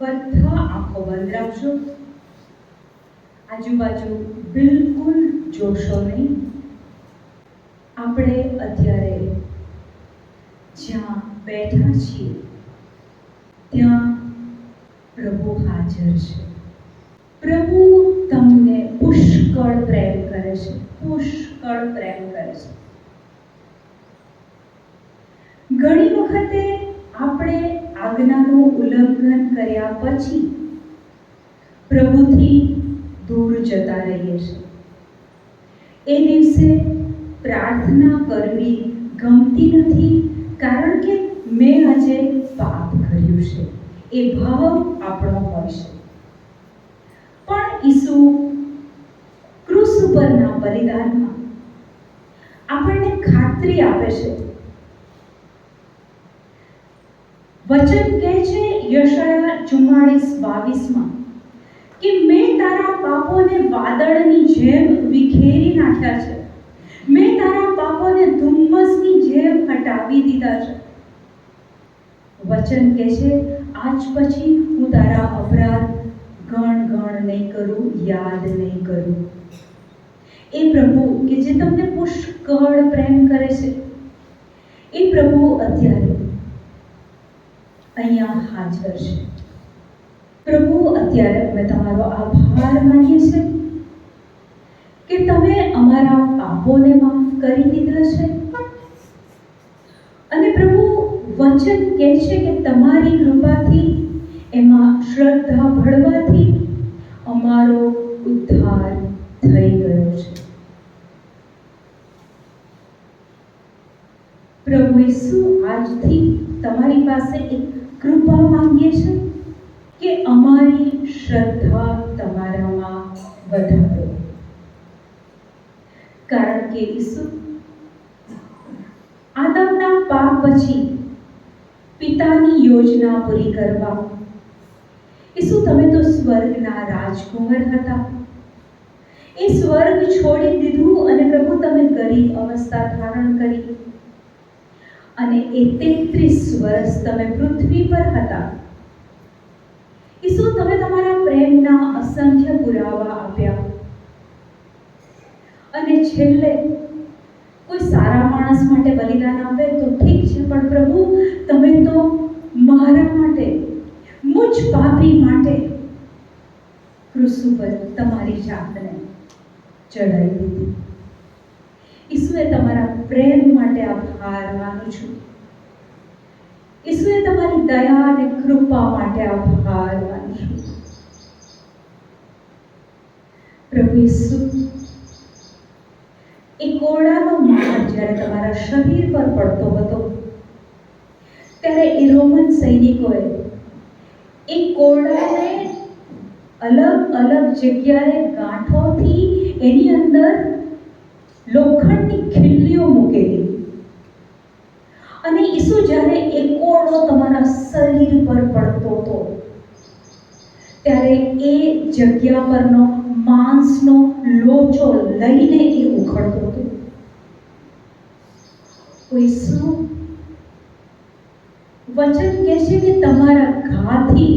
બધા આંખો બંધ રાખજો. આજુબાજુ બિલકુલ જોશો નહીં. આપણે અત્યારે જ્યાં બેઠા છીએ, ત્યાં પ્રભુ હાજર છે. પ્રભુ તમને પુષ્કળ પ્રેમ કરે છે, પુષ્કળ પ્રેમ કરે છે. ઘણી વખતે આજ્ઞાનું ઉલ્લંઘન કર્યા પછી પ્રભુથી દૂર જતા રહીએ છીએ એ દિવસે પ્રાર્થના કરવી ગમતી નથી કારણ કે મેં આજે પાપ કર્યું છે. એ ભાવ આપણો હોય છે. પણ ઈસુ ક્રુસ ઉપરના બલિદાનમાં આપણને ખાતરી આપે છે વચન કહે છે યશાયા ચુમ્માળીસ બાવીસમાં કે મેં તારા પાપોને વાદળની જેમ વિખેરી નાખ્યા છે. મેં તારા પાપોને ધુમ્મસની જેમ હટાવી દીધા છે. વચન કહે છે, આજ પછી હું તારા અપરાધ ગણ ગણ નહીં કરું, યાદ નહીં કરું. એ પ્રભુ કે જે તમને પુષ્કળ પ્રેમ કરે છે. એ પ્રભુ અત્યારે અહીંયા હાજર છે. પ્રભુ, અત્યારે અમે તમારો આભાર માનીએ છીએ કે તમે અમારા પાપોને માફ કરી દીધા છે. અને પ્રભુ, વચન કહે છે કે તમારી કૃપાથી, એમાં શ્રદ્ધા ભળવાથી અમારો ઉદ્ધાર થઈ ગયો છે. પ્રભુ ઈસુ, આજથી તમારી પાસે એક કૃપા માંગીએ છીએ કે અમારી શ્રદ્ધા તમારામાં વધારો. કારણ કે ઈસુ આદમના પાપ પછી પિતાની યોજના પૂરી કરવા. ઈસુ, તમે તો સ્વર્ગના રાજકુમાર હતા. એ સ્વર્ગ છોડી દીધું અને પ્રભુ, તમે ગરીબ અવસ્થા ધારણ કરી. અને એ તેત્રીસ વર્ષ તમે પૃથ્વી પર હતા. ઈસુ, તમે તમારા પ્રેમના અસંખ્ય પુરાવા આપ્યા. અને છેલ્લે, કોઈ સારા માણસ માટે બલિદાન આપે તો ઠીક છે, પણ પ્રભુ, તમે તો મારા માટે, મુજ પાપી માટે ક્રુસ ઉપર તમારી જાતને ચડાવી દીધી. ઈસુએ તમારા પ્રેમ માટે આભાર માનું છું. ઈસુએ તમારી દયા અને કૃપા માટે આભાર માનું છું. પ્રભુ ઈસુ, એ કોળાનો માર જ્યારે તમારા શરીર પર પડતો હતો, ત્યારે એ રોમન સૈનિકોએ એ કોળાને અલગ અલગ જગ્યાએ ગાંઠોથી એની અંદર લોખંડની ખીલ્લીઓ મૂકેલી. અને ઈસુ જ્યારે એ તમારા શરીર પર પડતો હતો, ત્યારે એ જગ્યા પરનો માંસનો લોચો લઈને એ ઉખડતો હતો. ઈસુ વચન કહે છે કે તમારા ઘાથી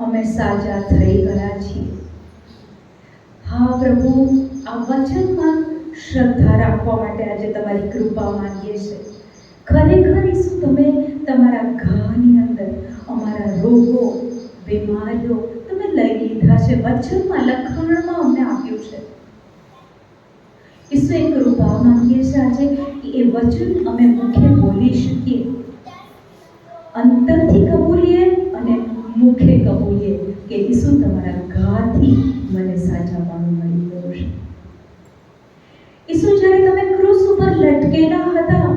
અમે સાજા થઈ ગયા છીએ. હા પ્રભુ આ વચનમાં શ્રદ્ધા રાખવા માટે આજે તમારી કૃપા માંગીએ છીએ. ખરેખર શું તમે તમારા ઘાની અંદર અમારા રોગો, બીમારીઓ તમે લઈ લીધા છે, વચનમાં, લખાણમાં અમને આપ્યું છે. ઈસુ એક કૃપા માંગીએ છીએ આજે એ વચન અમે મુખે બોલી શકીએ. અંતરથી કબૂલીએ અને મુખે કબૂલીએ કે ઈસુ તમારા ઘાથી મને સાચાપણું મળી ગયું છે ઈસુ જ્યારે તમે ક્રૂસ ઉપર લટકેલા હતા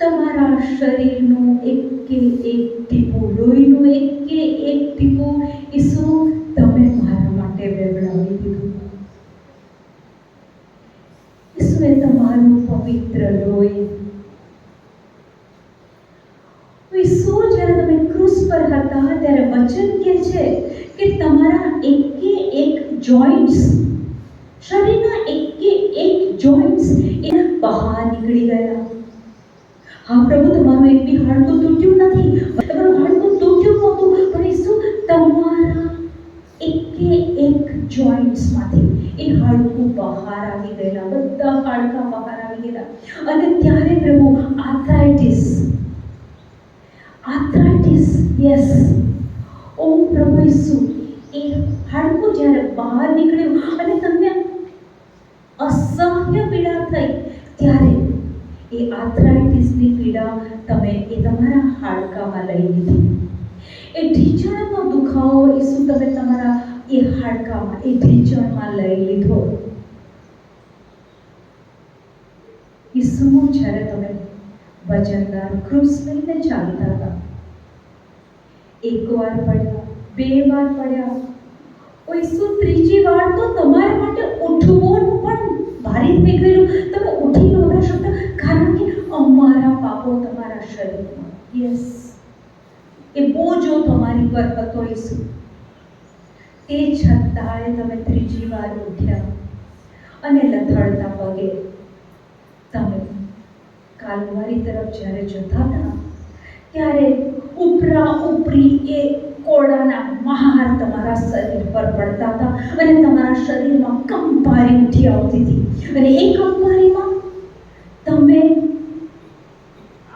તમારા શરીરનું એક કે એક ટીપું લોહીનું એક કે એક ટીપું ઈસુ તમે મારા માટે વેવડાવી દીધું. ઈસુએ તમારું પવિત્ર લોહી ઈસુ જ્યારે તમે ક્રૂસ પર હતા ત્યારે વચન કહે છે કે તમારા એકે એક જોઈન્ટ્સ શરીરના એકે એક જોઈન્ટ્સ એ બહાર નીકળી ગયા. હા, પ્રભુ, તમારું એક બી હાડકું તૂટ્યું નથી. તમારું હાડકું તૂટ્યું નહોતું. પણ એ તમારા એકે એક જોઈન્ટ્સમાંથી એ હાડકું બહાર આવી ગયેલા, બધા હાડકા બહાર આવી ગયેલા. અને ત્યારે પ્રભુ આર્થરાઇટિસ આર્થરાઇટિસ યસ ઓ પ્રભુ ઈસુ, એ હાડકું જ્યારે બહાર નીકળ્યું અને તમને અસર આર્થરાઇટિસની પીડા તમે એ તમારા હાડકામાં લઈ લીધી. એ ઢીંચણનો દુખાવો ઈસુ તમે તમારા એ હાડકામાં, એ ઢીંચણમાં લઈ લીધો? ઈસુ જ્યારે તમે વજનદાર ક્રુસ લઈને ચાલતા હતા એક વાર પડ્યા, બે વાર પડ્યા, ઓ ઈસુ, ત્રીજી વાર તો તમારા માટે ઉઠવું પણ ભારી ગયેલું તમે ઉઠી નહોતા શકતા કારણ કે અમારા પાપો તમારા શરીરમાં. યસ એ બોજો તમારી પર હતો ઈસુ. તે છતાંય તમે ત્રીજી વાર ઉઠ્યા અને લથડતા પગે તમે કાલવારી તરફ જ્યારે જતા હતા, ત્યારે ઉપરા ઉપરી એ કોળાના મહાર તમારા શરીર પર પડતા હતા અને તમારા શરીરમાં કંપારી ઉઠી આવતી હતી. અને એ કંપારીમાં તમે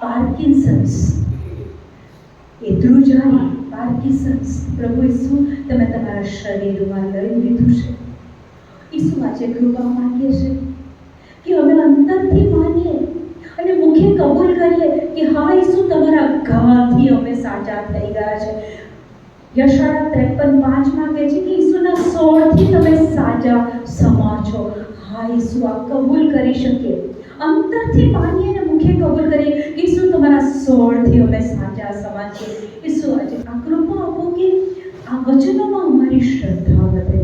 પાર્કિન્સન્સ. એ ધ્રુજારી પાર્કિન્સન્સ. પ્રભુ ઈસુ, તમે તમારા શરીરમાં લઈ લીધું છે. ઈસુ આજે કૃપા માંગીએ છે કે અમે અંતરથી માનીએ અને મુખે કબૂલ કરીએ કે હા, ઈસુ, તમારા ઘાથી અમે સાજા થઈ ગયા છે. યશાળા ત્રેપન પાંચમાં કહે છે કે ઈસુના સોળથી તમે સાજા સમા છો. હા, ઈસુ આ કબૂલ કરી શકીએ. અંતરથી માનીએ અને મુખે કબૂલ કરીએ કે ઈસુ તમારા સોળથી અમે સાજા સમા છીએ. ઈસુ, આજે આ કૃપા આપો કે આ વચનોમાં અમારી શ્રદ્ધા વધે.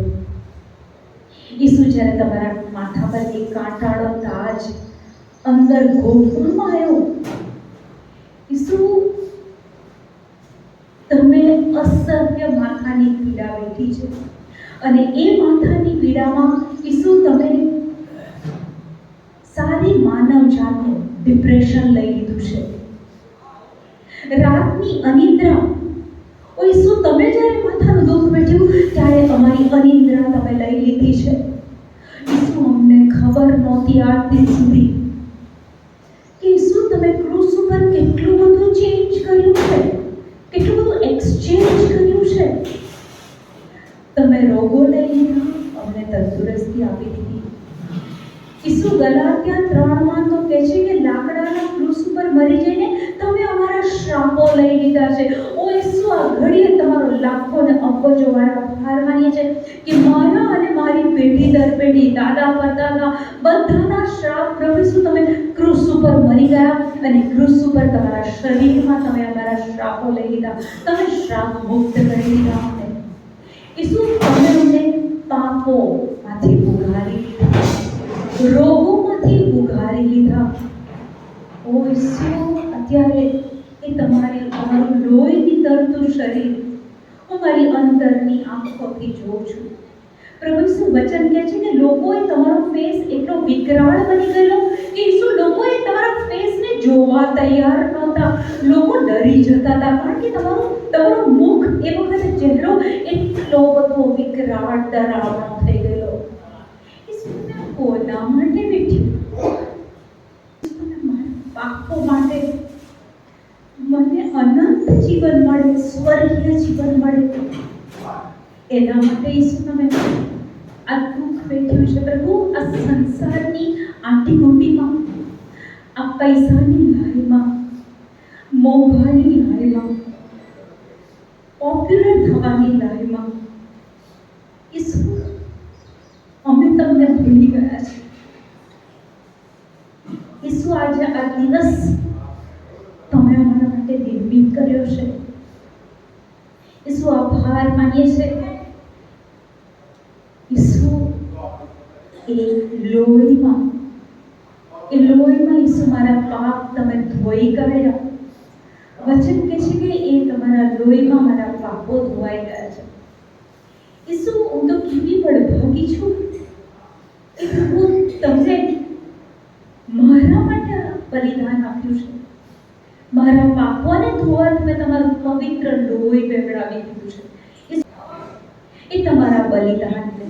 ઈસુ, જ્યારે તમારા માથા પર એક કાંટાળો તાજ અંદર ગોઠવવામાં આવ્યો, ઈસુ અસહ્ય માથાની પીડા વેઠી છે. અને એ માથાની પીડામાં ઈસુ તમે સારી માનવ જાતે ડિપ્રેશન લઈ લીધું છે. રાતની અનિદ્રા. ઓ ઈસુ, તમે જ્યારે માથાનું દુઃખ વેઠ્યું ત્યારે અમારી અનિદ્રા તમે લઈ લીધી છે. ઈસુ અમને ખબર નહોતી આજ દિન સુધી કે શું તમે ક્રૂસ ઉપર કેટલું બધું ચેન્જ કર્યું છે કેટલું બધું એક્સચેન્જ કર્યું છે તમે રોગો લઈ લીધા અમને તંદુરસ્તી આપી દીધી ઈસુ ગલાત્યા ત્રણમાં તો કહે છે કે લાકડાના ક્રૂસ ઉપર મરી જઈને તમે અમારા શ્રાપો લઈ લીધા છે. ઓ ઈસુ, આ ઘડીએ તમારો લાખો ને અબજો વાળા ભાર માનીએ છે કે મારા અને મારી પેઢી દર પેઢી, દાદા પરદાદા, બધાના શ્રાપ પ્રભુ ઈસુ, તમે ક્રૂસ ઉપર મરી ગયા અને ક્રૂસ ઉપર તમારા શરીરમાં તમે અમારા શ્રાપો લઈ લીધા. તમે શ્રાપ મુક્ત કરી લીધા અમને. ઈસુ તમે અમને પાપોમાંથી ઉગારી લીધા રોગોમાંથી ઉઘારી લીધા. ઓ ઈસુ અત્યારે એ તમારી તમારું લોહીની તરતું શરીર, હું મારી અંતરની આંખોથી જોઉં છું. પ્રભુ ઈસુ વચન કહે છે કે લોકોએ તમારો ફેસ એટલો વિકરાળ બની ગયેલો, કે ઈસુ લોકોએ તમારા ફેસને જોવા તૈયાર નહોતા. લોકો ડરી જતા હતા, કારણ કે તમારો તમારો મુખ એ વખતે ચહેરો એટલો બધો વિકરાળ, ડરાવણો થઈ તમે કોના માટે બેઠ્યું તમે માટે મને અનંત જીવન મળે, સ્વર્ગીય જીવન મળે. એના માટે ઈસુ તમે આ દુઃખ વેઠ્યું છે પ્રભુ, આ સંસારની આંટીઘૂંટીમાં આ પૈસાની લાઈમાં મોંઘાની લાઈમાં પોપ્યુલર થવાની લાઈમાં ઈસુ અમે તમને ભૂલી ગયા છે ઈસુ આજે આ દિવસ તમે અમારા માટે નિર્મિત કર્યો છે. ઈસુ આભાર માનીએ છે. ઈસુ એ લોહીમાં એ લોહીમાં ઈસુ મારા પાપ તમે ધોઈ કરેલા વચન કહે છે કે એ તમારા લોહીમાં મારા પાપો ધોવાઈ ગયા છે. ઈસુ, હું તો કેવી બળભાગી છું. પ્રભુ તમને મારા માટે બલિદાન આપ્યું છે. મારા પાપોને ધોવા તમે તમારું પવિત્ર લોહી પહેરાવી દીધું છે. એ તમારા બલિદાનને,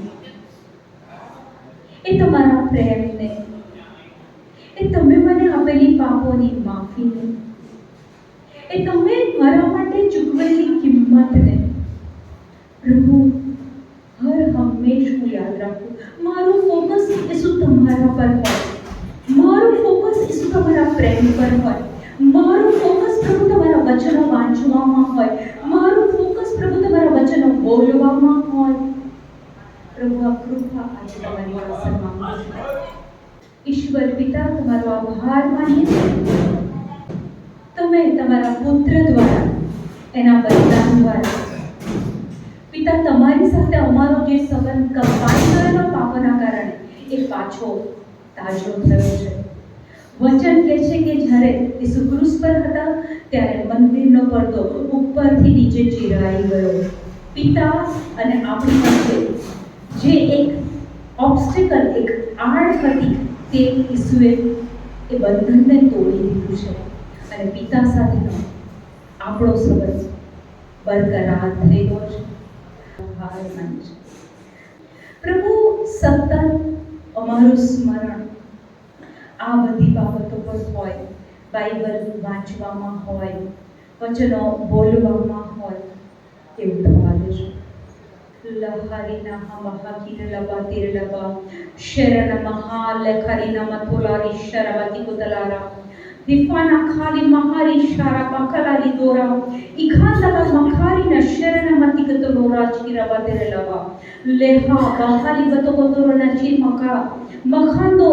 એ તમારા પ્રેમને, એ તમે મને આપેલી પાપોની માફીને, એ તમે મારા માટે ચૂકવેલી કિંમતને પ્રભુ હર હંમેશ હું યાદ રાખું મારું ફોકસ ઈસુ તમારા પર હોય મારું ફોકસ ઈસુ તમારા પ્રેમ પર હોય મારું ફોકસ પ્રભુ તમારા વચનો વાંચવામાં હોય મારું ફોકસ પ્રભુ તમારા વચનો બોલવામાં હોય પ્રભુ કૃપા આજે તમારી પાસે ઈશ્વર પિતા, તમારો આભાર માનીએ તમે તમારા પુત્ર દ્વારા, એના બલિદાન દ્વારા, પિતા તમારી સાથે અમારો જે સંબંધ કપાઈ પાપના કારણે, એ પાછો તાજો થયો છે. વચન કહે છે કે જ્યારે ઈસુ ક્રૂસ પર હતા, ત્યારે મંદિરનો પડદો ઉપરથી નીચે ચીરાઈ ગયો. પિતા અને આપણી વચ્ચે જે એક ઓબ્સ્ટિકલ એક આડ હતી તે ઈસુએ એ બંધનને તોડી દીધું છે. અને પિતા સાથેનો આપણો સંબંધ બરકરાર થયેલો છે. માનું છું. પ્રભુ, સતત અમારું સ્મરણ આ બધી બાબતો પર હોય, બાઇબલ વાંચવામાં હોય, વચનો બોલવામાં હોય, એવું થવા દેજો લહારીના મહાકીર લબા તીર લબા શરણ મહાલખરીના મથુલારી શરવતી કુતલારા દિફાના ખાલી મહારી શારા પકલારી દોરા ઇખાંદલા મખારીના શરણ મતિ કતલોરા ચીરવા તેરે લવા લેહા બહાલી બતો કતલોના ચીર મકા મખાંદો